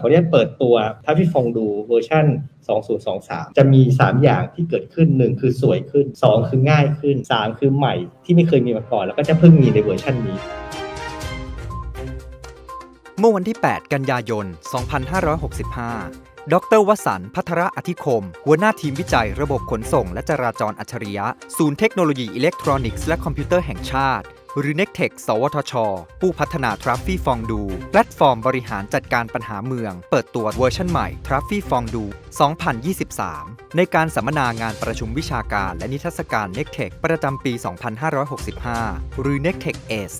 ขออนุญาตเปิดตัวถ้าพี่ฟองดูเวอร์ชัน2023 จะมี 3 อย่างที่เกิดขึ้น 1 คือสวยขึ้น 2 คือง่ายขึ้น 3 คือใหม่ที่ไม่เคยมีมาก่อน แล้วก็จะเพิ่งมีในเวอร์ชันนี้ เมื่อวันที่ 8 กันยายน 2565ดรวสันต์พัทระอธิคม หัวหน้าทีมวิจัยระบบขนส่งและจราจรอัจฉริยะ ศูนย์เทคโนโลยีอิเล็กทรอนิกส์และคอมพิวเตอร์แห่งชาติ หรือ Nectech สวทช ผู้พัฒนา t r a f f y ฟองดู แพลตฟอร์มบริหารจัดการปัญหาเมือง เปิดตัวเวอร์ชันใหม่ t r a f f y ฟองดู 2023 ในการสัมมนางานประชุมวิชาการและนิทรรศการ Nectech ประจำปี 2565 หรือ Nectech S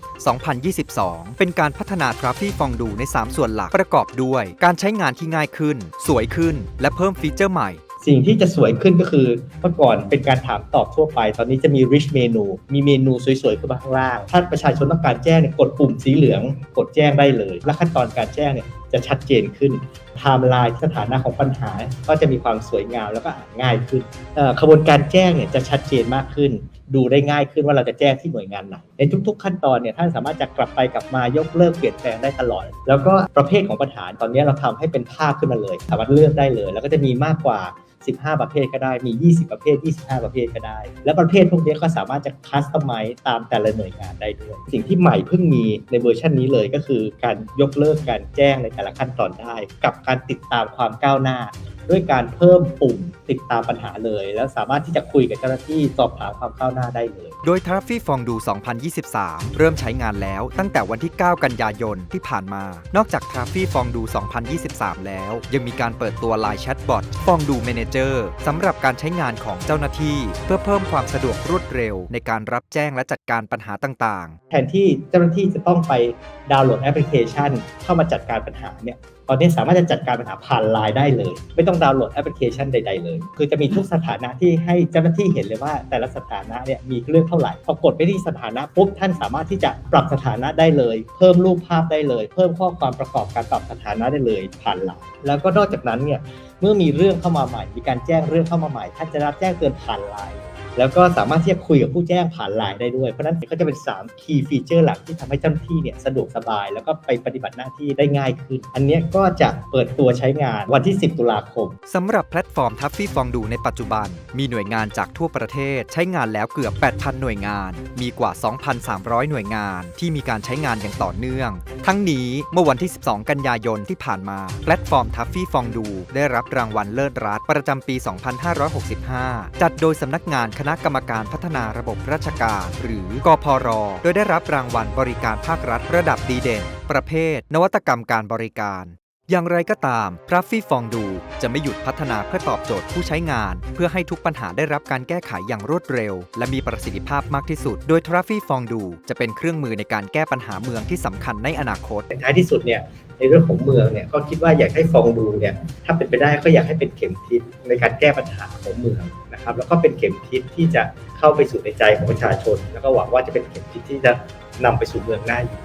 2022 เป็นการพัฒนา t r a f f y ฟองดูใน 3 ส่วนหลักประกอบด้วย การใช้งานที่ง่ายขึ้น สวยขึ้น และเพิ่มฟีเจอร์ใหม่ สิ่งที่จะสวยขึ้นก็คือเมื่อก่อนเป็นการถามตอบทั่วไป ตอนนี้จะมี rich menu มีเมนูสวยๆขึ้นมาข้างล่าง ถ้าประชาชนต้องการแจ้งเนี่ยกดปุ่มสีเหลือง กดแจ้งได้เลย และขั้นตอนการแจ้งเนี่ยจะชัดเจนขึ้นไทม์ไลน์สถานะของปัญหา ก็จะมีความสวยงามแล้วก็อ่านง่ายขึ้นเอ่อขบวนการแจ้งเนี่ยจะชัดเจนมากขึ้น ดูได้ง่ายขึ้นว่าเราจะแจ้งที่หน่วยงานไหนในทุก ๆ ขั้นตอนเนี่ยท่านสามารถจะกลับไปกลับมายกเลิกเปลี่ยนแปลงได้ตลอด แล้วก็ประเภทของปัญหาตอนนี้เราทำให้เป็นภาพขึ้นมาเลย สามารถเลือกได้เลย แล้วก็จะมีมากกว่า 15 ประเภทก็ได้ มี 20 ประเภท 25 ประเภทก็ได้ และประเภทพวกนี้ก็สามารถจะคัสตอมไมซ์ตามแต่ละหน่วยงานได้ด้วย สิ่งที่ใหม่เพิ่งมีในเวอร์ชันนี้เลยก็คือการยกเลิกการแจ้งในแต่ละขั้นตอนได้ กับการติดตามความก้าวหน้า ด้วยการเพิ่มปุ่มติดตามปัญหาเลย แล้วสามารถที่จะคุยกับเจ้าหน้าที่สอบถามความก้าวหน้าได้เลย โดย t r a f f y ฟองดู 2023 เริ่มใช้งานแล้วตั้งแต่วันที่ 9 กันยายนที่ผ่านมา นอกจาก t r a f f y ฟองดู 2023 แล้ว ยังมีการเปิดตัว Line Chatbot ฟองดู Manager สำหรับการใช้งานของเจ้าหน้าที่ เพื่อเพิ่มความสะดวกรวดเร็ว ในการรับแจ้งและจัดการปัญหาต่างแทนที่เจ้าหน้าที่จะต้องไปดาวน์โหลดแอปพลิเคชัน เข้ามาจัดการปัญหาเนี่ยตอนนี้สามารถจะจัดการปัญหาผ่านไลน์ได้เลย ไม่ต้องดาวน์โหลดแอปพลิเคชันใด ๆ เลย คือจะมีทุกสถานะที่ให้เจ้าหน้าที่เห็นเลยว่า แต่ละสถานะเนี่ยมีเรื่องเท่าไหร่พอกดไปที่สถานะปุ๊บท่านสามารถที่จะปรับสถานะได้เลย เพิ่มรูปภาพได้เลย เพิ่มข้อความประกอบการปรับสถานะได้เลยผ่านไลน์แล้วก็นอกจากนั้นเนี่ยเมื่อมีเรื่องเข้ามาใหม่ มีการแจ้งเรื่องเข้ามาใหม่ท่านจะรับแจ้งเตือนผ่านไลน์ แล้วก็สามารถที่จะคุยกับผู้แจ้งผ่านไลน์ได้ด้วย เพราะนั้นก็จะเป็น3 key feature หลักที่ทำให้เจ้าหน้าที่เนี่ยสะดวกสบาย แล้วก็ไปปฏิบัติหน้าที่ได้ง่ายขึ้น อันนี้ก็จะเปิดตัวใช้งานวันที่ 10 ตุลาคมๆสำหรับแพลตฟอร์ม t a f f y ฟองดูในปัจจุบัน มีหน่วยงานจากทั่วประเทศ ใช้งานแล้วเกือบ 8,000 หน่วยงาน มีกว่า 2,300 หน่วยงาน ที่มีการใช้งานอย่างต่อเนื่องทั้งนี้เมื่อวันที่ 12 กันยายนที่ผ่านมา แพลตฟอร์มทัฟฟี่ฟองดู ได้รับรางวัลเลิศรัฐประจำปี 2565 จัดโดยสำนักงานคณะกรรมการพัฒนาระบบราชการ หรือกพร โดยได้รับรางวัลบริการภาครัฐระดับดีเด่น ประเภท นวัตกรรมการบริการ อย่างไรก็ตาม t r a f f y ฟองดูจะไม่หยุดพัฒนาเพื่อตอบโจทย์ผู้ใช้งาน เพื่อให้ทุกปัญหาได้รับการแก้ไขอย่างรวดเร็ว และมีประสิทธิภาพมากที่สุด โดย t r a f f y ฟองดูจะเป็นเครื่องมือในการแก้ปัญหาเมืองที่สำคัญในอนาคตท้ายที่สุดเนี่ยในเรื่องของเมืองเนี่ยก็คิดว่าอยากให้ฟองดูเนี่ยถ้าเป็นไปได้ก็อยากให้เป็นเข็มทิศในการแก้ปัญหาของเมืองนะครับแล้วก็เป็นเข็มทิศที่จะเข้าไปสู่ในใจของประชาชน แล้วก็หวังว่าจะเป็นเข็มทิศที่จะนำไปสู่เมืองน่าอยู่